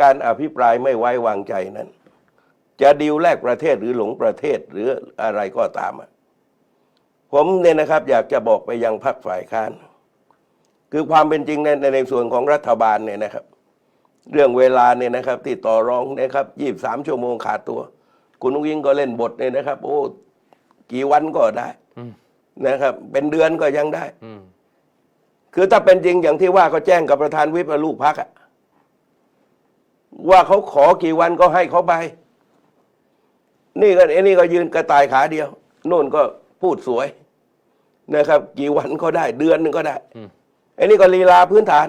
การอภิปรายไม่ไว้วางใจนั้น จะดีลแลกประเทศหรือหลงประเทศหรืออะไรก็ตามอะผมเนี่ยนะครับอยากจะบอกไปยังพรรคฝ่ายค้าน คือความเป็นจริงในในในส่วนของรัฐบาลเนี่ยนะครับ เรื่องเวลาเนี่ยนะครับที่ต่อรองนะครับยี่สามชั่วโมงขาดตัว คุณนุ้งยิงก็เล่นบทเนี่ยนะครับ โอ้กี่วันก็ได้อืมนะครับ เป็นเดือนก็ยังได้อืมคือถ้าเป็นจริงอย่างที่ว่าก็แจ้งกับประธานวิปและลูกพักอะ ว่าเขาขอกี่วันก็ให้เขาไป นี่ก็ไอ้นี่ก็ยืนกระต่ายขาเดียวโน่นก็พูดสวยนะครับ กี่วันก็ได้เดือนหนึ่งก็ได้อไอ้นี่ก็ลีลาพื้นฐาน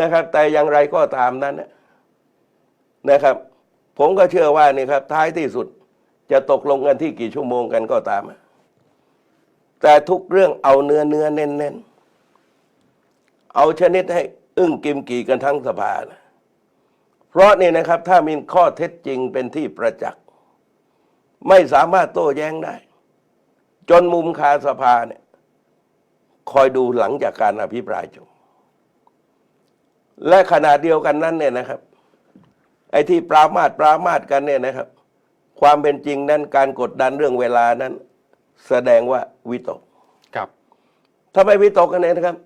นะครับ แต่อย่างไรก็ตามนั้นนะครับ ผมก็เชื่อว่านี่ครับ ท้ายที่สุดจะตกลงกันที่กี่ชั่วโมงกันก็ตาม แต่ทุกเรื่องเอาเนื้อเนื้อเน้นเน้นเอาชนิดให้ อึ้งกิมกี่กันทั้งสภานะ เพราะนี่นะครับถ้ามีข้อเท็จจริงเป็นที่ประจักษ์ ไม่สามารถโต้แย้งได้ จนมุมคาสภาเนี่ยคอยดูหลังจากการอภิปรายจบและขณะเดียวกันนั้นเนี่ยนะครับ ไอ้ที่ปรามาดปรามาดกันเนี่ยนะครับ ความเป็นจริงนั้นการกดดันเรื่องเวลานั้น แสดงว่าวิตกครับทำไมวิตกกันเนี่ยนะครับ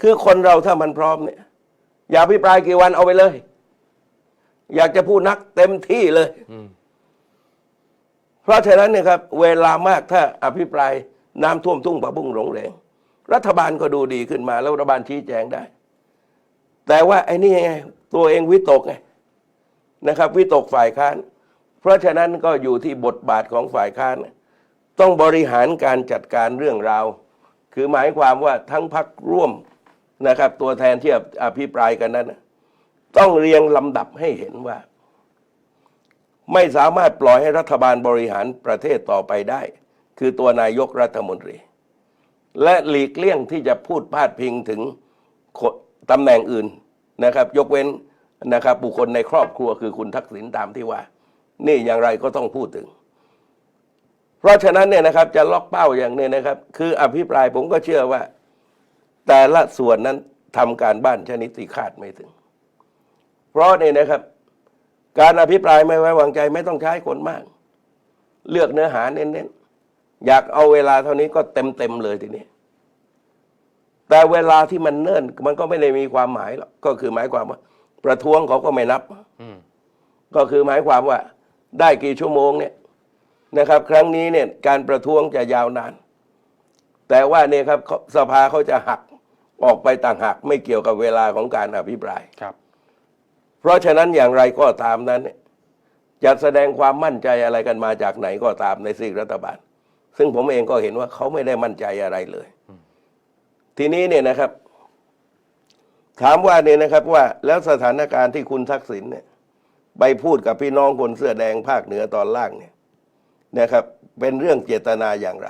คือคนเราถ้ามันพร้อมเนี่ย อย่าอภิปรายกี่วันเอาไปเลย อยากจะพูดนักเต็มที่เลยอืมเพราะฉะนั้นเนี่ยครับ เวลามากถ้าอภิปรายน้ำท่วมทุ่งปะบุ้งหลงเหลงรัฐบาลก็ดูดีขึ้นมา แล้วรัฐบาลชี้แจงได้ แต่ว่าไอ้นี่ไงตัวเองวิตกไงนะครับ วิตกฝ่ายค้าน เพราะฉะนั้นก็อยู่ที่บทบาทของฝ่ายค้าน ต้องบริหารการจัดการเรื่องราว คือหมายความว่าทั้งพักร่วมนะครับ ตัวแทนที่อภิปรายกันนั้นน่ะ ต้องเรียงลำดับให้เห็นว่า ไม่สามารถปล่อยให้รัฐบาลบริหารประเทศต่อไปได้ คือตัวนายกรัฐมนตรี และหลีกเลี่ยงที่จะพูดพาดพิงถึงตำแหน่งอื่นนะครับ ยกเว้นนะครับ บุคคลในครอบครัวคือคุณทักษิณตามที่ว่า นี่อย่างไรก็ต้องพูดถึง เพราะฉะนั้นเนี่ยนะครับจะล็อกเป้าอย่างนี้นะครับ คืออภิปรายผมก็เชื่อว่า แต่ละส่วนนั้นทำการบ้านชนิดที่คาดไม่ถึง ราะเนี่ยนะครับ การอภิปรายไม่ไว้วางใจไม่ต้องใช้คนมาก เลือกเนื้อหาเน้นๆอยากเอาเวลาเท่านี้ก็เต็มๆเลยทีนี้แต่เวลาที่มันเนิ่นมันก็ไม่ได้มีความหมายหรอกก็คือหมายความว่า ประท้วงเขาก็ไม่นับอืมก็คือหมายความว่า ได้กี่ชั่วโมงเนี่ยนะครับ ครั้งนี้เนี่ย การประท้วงจะยาวนาน แต่ว่าเนี่ยครับสภาเขาจะหักออกไปต่างหากไม่เกี่ยวกับเวลาของการอภิปรายครับ เพราะฉะนั้นอย่างไรก็ตามนั้น จะแสดงความมั่นใจอะไรกันมาจากไหนก็ตามในซีกรัฐบาล ซึ่งผมเองก็เห็นว่าเขาไม่ได้มั่นใจอะไรเลย ทีนี้เนี่ยนะครับ ถามว่าเนี่ยนะครับว่าแล้วสถานการณ์ที่คุณทักษิณเนี่ยไปพูดกับพี่น้องคนเสื้อแดงภาคเหนือตอนล่างเนี่ยนะครับ เป็นเรื่องเจตนาอย่างไร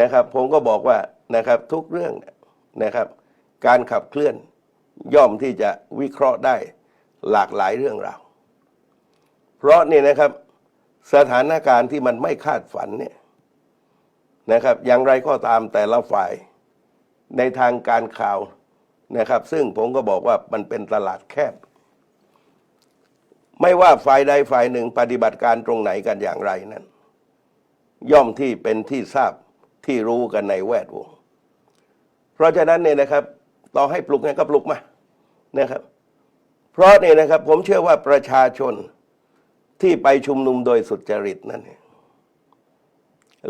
นะครับ ผมก็บอกว่านะครับทุกเรื่องนะครับ การขับเคลื่อน ย่อมที่จะวิเคราะห์ได้หลากหลายเรื่องราว เพราะนี่นะครับ สถานการณ์ที่มันไม่คาดฝันเนี่ยนะครับ อย่างไรก็ตามแต่ละฝ่าย ในทางการข่าวนะครับ ซึ่งผมก็บอกว่ามันเป็นตลาดแคบ ไม่ว่าฝ่ายใดฝ่ายหนึ่งปฏิบัติการตรงไหนกันอย่างไรนั้น ย่อมที่เป็นที่ทราบที่รู้กันในแวดวง เพราะฉะนั้นเนี่ยนะครับ ต่อให้ปลุกไงก็ปลุกมา นะครับ เพราะเนี่ยนะครับผมเชื่อว่าประชาชนที่ไปชุมนุมโดยสุจริตนั่น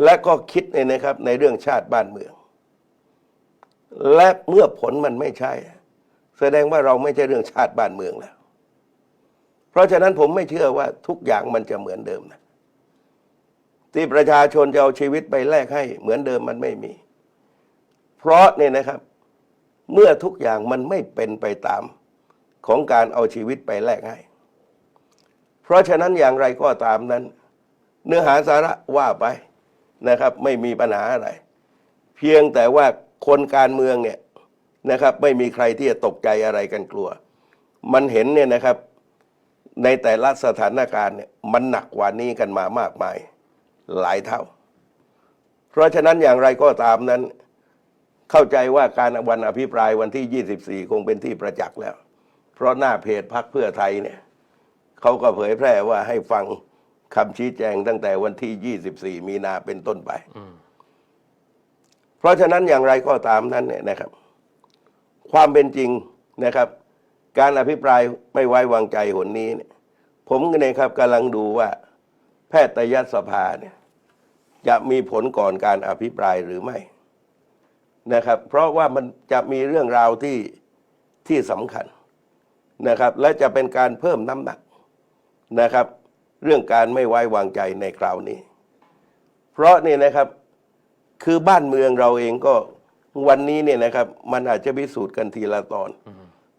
และก็คิดเนี่ยนะครับ ในเรื่องชาติบ้านเมือง และเมื่อผลมันไม่ใช่ แสดงว่าเราไม่ใช่เรื่องชาติบ้านเมืองแล้ว เพราะฉะนั้นผมไม่เชื่อว่าทุกอย่างมันจะเหมือนเดิมนะที่ประชาชนจะเอาชีวิตไปแลกให้เหมือนเดิมมันไม่มี เพราะเนี่ยนะครับ เมื่อทุกอย่างมันไม่เป็นไปตามของการเอาชีวิตไปแลกให้ เพราะฉะนั้นอย่างไรก็ตามนั้น เนื้อหาสาระว่าไปนะครับ ไม่มีปัญหาอะไร เพียงแต่ว่าคนการเมืองเนี่ยนะครับ ไม่มีใครที่จะตกใจอะไรกันกลัว มันเห็นเนี่ยนะครับ ในแต่ละสถานการณ์เนี่ยมันหนักกว่านี้กันมามากมายหลายเท่า เพราะฉะนั้นอย่างไรก็ตามนั้น เข้าใจว่าการวันอภิปรายวันที่ 24 คงเป็นที่ประจักษ์แล้ว เพราะหน้าเพจพักเพื่อไทยเนี่ยเขาก็เผยแพร่ว่าให้ฟังคำชี้แจงตั้งแต่วันที่ 24 มีนาเป็นต้นไป เพราะฉะนั้นอย่างไรก็ตามนั้นเนี่ยนะครับ ความเป็นจริงนะครับ การอภิปรายไม่ไว้วางใจหนนี้เนี่ยผมก็เนี่ยครับกำลังดูว่า แพทยสภาเนี่ยจะมีผลก่อนการอภิปรายหรือไม่ นะครับ เพราะว่ามันจะมีเรื่องราวที่ที่สำคัญนะครับ และจะเป็นการเพิ่มน้ำหนักนะครับ เรื่องการไม่ไว้วางใจในคราวนี้ เพราะนี่นะครับคือบ้านเมืองเราเองก็วันนี้เนี่ยนะครับ มันอาจจะพิสูจน์กันทีละตอน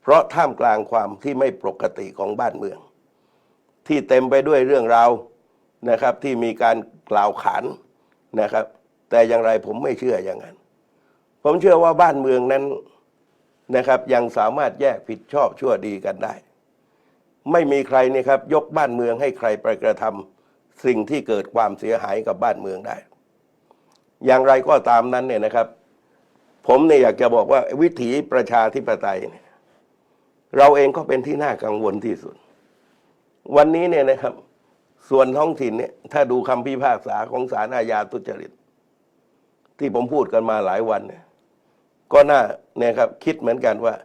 เพราะท่ามกลางความที่ไม่ปกติของบ้านเมือง ที่เต็มไปด้วยเรื่องราวนะครับ ที่มีการกล่าวขานนะครับ แต่อย่างไรผมไม่เชื่ออย่างนั้น ผมเชื่อว่าบ้านเมืองนั้นนะครับ ยังสามารถแยกผิดชอบชั่วดีกันได้ ไม่มีใครเนี่ยครับ ยกบ้านเมืองให้ใครไปกระทำสิ่งที่เกิดความเสียหายกับบ้านเมืองได้ อย่างไรก็ตามนั้นเนี่ยนะครับ ผมเนี่ยอยากจะบอกว่าวิถีประชาธิปไตยเนี่ยเราเองก็เป็นที่น่ากังวลที่สุด วันนี้เนี่ยนะครับ ส่วนท้องถิ่นเนี่ยถ้าดูคำพิพากษาของศาลอาญาทุจริต ที่ผมพูดกันมาหลายวันเนี่ย ก็น่าเนี่ยครับคิดเหมือนกันว่า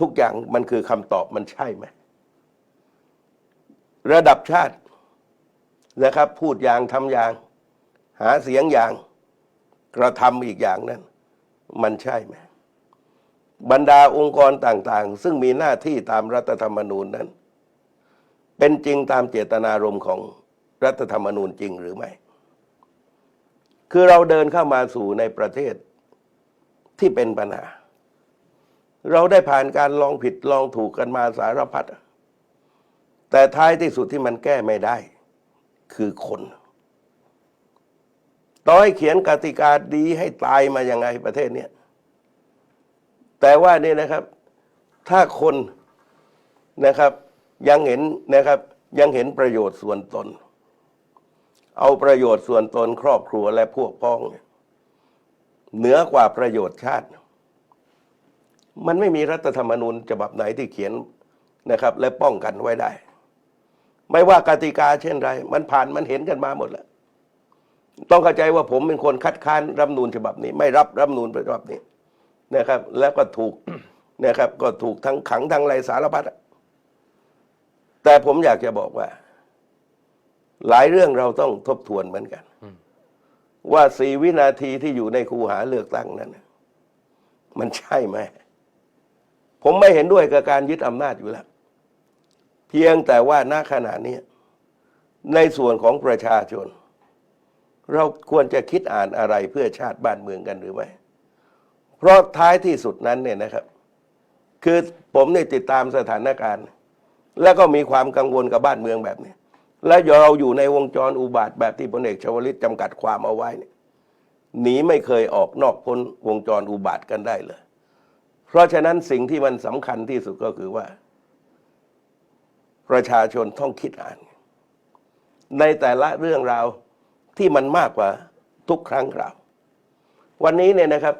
ทุกอย่างมันคือคำตอบมันใช่ไหมระดับชาตินะครับ พูดอย่างทำอย่าง หาเสียงอย่าง กระทำอีกอย่างนั้น มันใช่ไหมบรรดาองค์กรต่างๆ ซึ่งมีหน้าที่ตามรัฐธรรมนูญนั้น เป็นจริงตามเจตนารมณ์ของรัฐธรรมนูญจริงหรือไม่ คือเราเดินเข้ามาสู่ในประเทศ ที่เป็นปัญหา เราได้ผ่านการลองผิดลองถูกกันมาสารพัดแต่ท้ายที่สุดที่มันแก้ไม่ได้ คือคนต่อให้เขียนกติกาดีให้ตายมายังไงประเทศเนี้ยแต่ว่านี่นะครับ ถ้าคนนะครับยังเห็นนะครับยังเห็นประโยชน์ส่วนตน เอาประโยชน์ส่วนตนครอบครัวและพวกพ้องเนี่ย เหนือกว่าประโยชน์ชาติ มันไม่มีรัฐธรรมนูญฉบับไหนที่เขียนนะครับ และป้องกันไว้ได้ ไม่ว่ากติกาเช่นไร มันผ่านมันเห็นกันมาหมดแล้ว ต้องเข้าใจว่าผมเป็นคนคัดค้านรัฐธรรมนูญฉบับนี้ ไม่รับรัฐธรรมนูญฉบับนี้นะครับ แล้วก็ถูกนะครับ ก็ถูกทั้งขังทั้งไรสารพัดแต่ผมอยากจะบอกว่า หลายเรื่องเราต้องทบทวนเหมือนกัน ว่าสี่วินาทีที่อยู่ในคูหาเลือกตั้งนั้น มันใช่ไหม ผมไม่เห็นด้วยกับการยึดอำนาจอยู่แล้ว เพียงแต่ว่าณขณะนี้ในส่วนของประชาชน เราควรจะคิดอ่านอะไรเพื่อชาติบ้านเมืองกันหรือไม่ เพราะท้ายที่สุดนั้นเนี่ยนะครับ คือผมเนี่ยติดตามสถานการณ์ แล้วก็มีความกังวลกับบ้านเมืองแบบนี้ และเราอยู่ในวงจรอุบาทแบบที่พลเอกชวลิตจำกัดความเอาไว้เนี่ยหนีไม่เคยออกนอกพ้นวงจรอุบาทกันได้เลย เพราะฉะนั้นสิ่งที่มันสำคัญที่สุดก็คือว่า ประชาชนต้องคิดอ่าน ในแต่ละเรื่องราวที่มันมากกว่าทุกครั้งคราว วันนี้เนี่ยนะครับ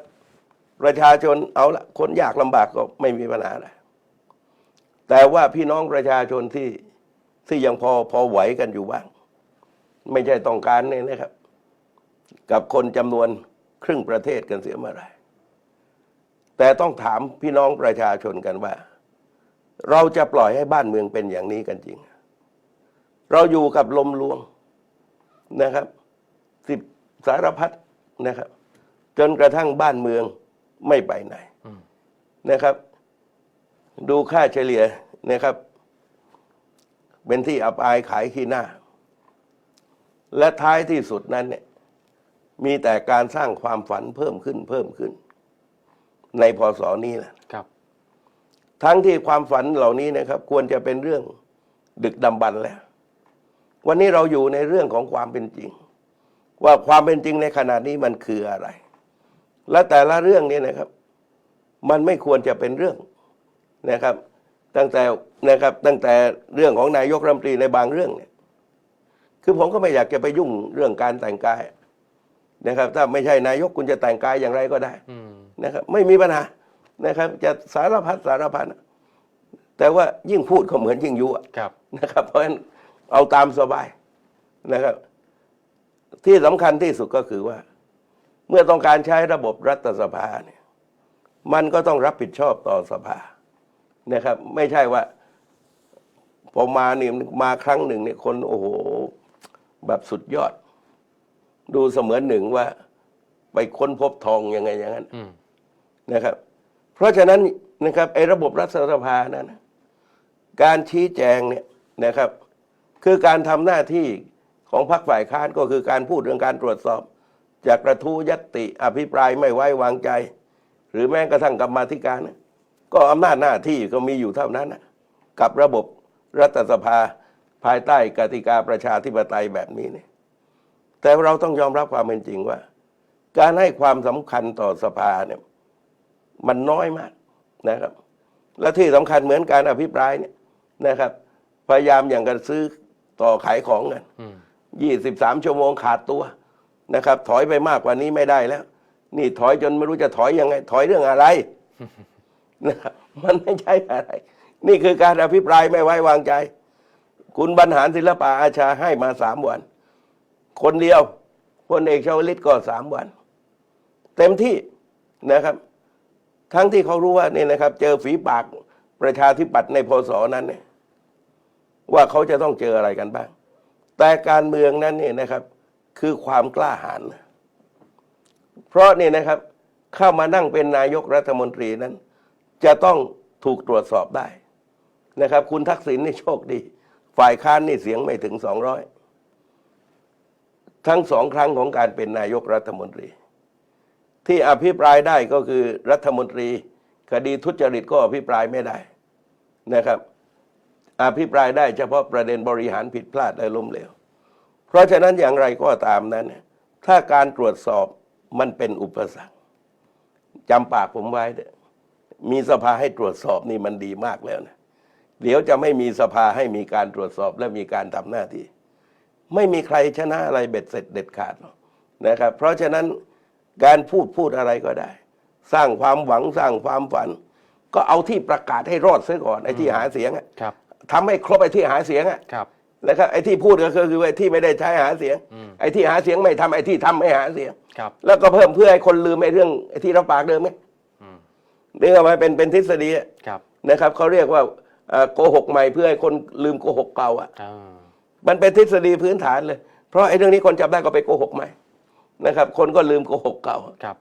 ประชาชนเอาละคนยากลำบากก็ไม่มีปัญหาอะไรแต่ว่าพี่น้องประชาชนที่ ที่ยังพอพอไหวกันอยู่บ้าง ไม่ใช่ต้องการเนี่ยนะครับ กับคนจำนวนครึ่งประเทศกันเสียเมื่อไรแต่ต้องถามพี่น้องประชาชนกันว่า เราจะปล่อยให้บ้านเมืองเป็นอย่างนี้กันจริง เราอยู่กับลมลวงนะครับ สิบสารพัดนะครับ จนกระทั่งบ้านเมืองไม่ไปไหนนะครับ ดูค่าเฉลี่ยนะครับ เป็นที่อับอายขายขี้หน้า และท้ายที่สุดนั้นเนี่ยมีแต่การสร้างความฝันเพิ่มขึ้นเพิ่มขึ้น ในพศนี้แหละครับ ทั้งที่ความฝันเหล่านี้นะครับ ควรจะเป็นเรื่องดึกดำบรรพ์แล้ว วันนี้เราอยู่ในเรื่องของความเป็นจริง ว่าความเป็นจริงในขณะนี้มันคืออะไร และแต่ละเรื่องนี้นะครับ มันไม่ควรจะเป็นเรื่องนะครับ ตั้งแต่นะครับตั้งแต่เรื่องของนายกรัฐมนตรีในบางเรื่องเนี่ยคือผมก็ไม่อยากจะไปยุ่งเรื่องการแต่งกายนะครับ ถ้าไม่ใช่นายกคุณจะแต่งกายอย่างไรก็ได้อืมนะครับ ไม่มีปัญหานะครับ จะสารพัดสารพันแต่ว่ายิ่งพูดก็เหมือนยิ่งยุอะครับนะครับ เพราะฉะนั้นเอาตามสบายนะครับ ที่สำคัญที่สุดก็คือว่า เมื่อต้องการใช้ระบบรัฐสภาเนี่ย มันก็ต้องรับผิดชอบต่อสภา นะครับ ไม่ใช่ว่า พอมาเนี่ยมาครั้งหนึ่งเนี่ยคนโอ้โหแบบสุดยอด ดูเสมือนหนึ่งว่า ไปค้นพบทองยังไงอย่างนั้นอืมนะครับ เพราะฉะนั้นนะครับไอ้ระบบรัฐสภานั้นนะการชี้แจงเนี่ยนะครับ คือการทำหน้าที่ของพรรคฝ่ายค้านก็คือการพูดเรื่องการตรวจสอบ จากกระทู้ยตติอภิปรายไม่ไว้วางใจ หรือแม้กระทั่งกรรมาธิการนะ ก็อำนาจหน้าที่ก็มีอยู่เท่านั้นนะกับระบบรัฐสภาภายใต้กติกาประชาธิปไตยแบบนี้เนี่ยแต่เราต้องยอมรับความเป็นจริงว่า การให้ความสำคัญต่อสภาเนี่ยมันน้อยมากนะครับ และที่สำคัญเหมือนการอภิปรายเนี่ยนะครับ พยายามอย่างกันซื้อต่อขายของกันอืมยี่สิบสามชั่วโมงขาดตัวนะครับ ถอยไปมากกว่านี้ไม่ได้แล้ว นี่ถอยจนไม่รู้จะถอยยังไง ถอยเรื่องอะไร นะมันไม่ใช่อะไร นี่คือการอภิปรายไม่ไว้วางใจ คุณบรรหารศิลปะอาชาให้มาสามวัน คนเดียวพลเอกชวลิตก็สามวัน เต็มที่นะครับ ทั้งที่เขารู้ว่านี่นะครับ เจอฝีปากประชาธิปัตย์ในพศนั้นเนี่ยว่าเขาจะต้องเจออะไรกันบ้าง แต่การเมืองนั้นเนี่ยนะครับ คือความกล้าหาญเพราะนี่นะครับ เข้ามานั่งเป็นนายกรัฐมนตรีนั้น จะต้องถูกตรวจสอบได้นะครับ คุณทักษิณนี่โชคดี ฝ่ายค้านนี่เสียงไม่ถึงสองร้อยทั้งสองครั้งของการเป็นนายกรัฐมนตรี ที่อภิปรายได้ก็คือรัฐมนตรี คดีทุจริตก็อภิปรายไม่ได้นะครับ อภิปรายได้เฉพาะประเด็นบริหารผิดพลาดและล้มเหลว เพราะฉะนั้นอย่างไรก็ตามนั้น ถ้าการตรวจสอบมันเป็นอุปสรรคจำปากผมไว้เถอ มีสภาให้ตรวจสอบนี่มันดีมากแล้วนะเดี๋ยวจะไม่มีสภาให้มีการตรวจสอบและมีการทำหน้าที่ ไม่มีใครชนะอะไรเบ็ดเสร็จเด็ดขาดหรอกนะครับ เพราะฉะนั้นการพูดพูดอะไรก็ได้ สร้างความหวังสร้างความฝัน ก็เอาที่ประกาศให้รอดซะก่อนไอ้ที่หาเสียงอะครับทำให้ครบไอ้ที่หาเสียงอะครับนะครับไอ้ที่พูดก็คือคือไอ้ที่ไม่ได้ใช้หาเสียงอืมไอ้ที่หาเสียงไม่ทำไอ้ที่ทำไม่หาเสียงครับแล้วก็เพิ่มเพื่อให้คนลืมไอ้เรื่องไอ้ที่รับปากเดิมไหมอืม เรื่องมาเป็นเป็นทฤษฎีอะครับนะครับเขาเรียกว่าเอ่อโกหกใหม่เพื่อให้คนลืมโกหกเก่าอะอ่ามันเป็นทฤษฎีพื้นฐานเลย เพราะไอ้เรื่องนี้คนจำได้ก็ไปโกหกใหม่นะครับ คนก็ลืมโกหกเก่าครับ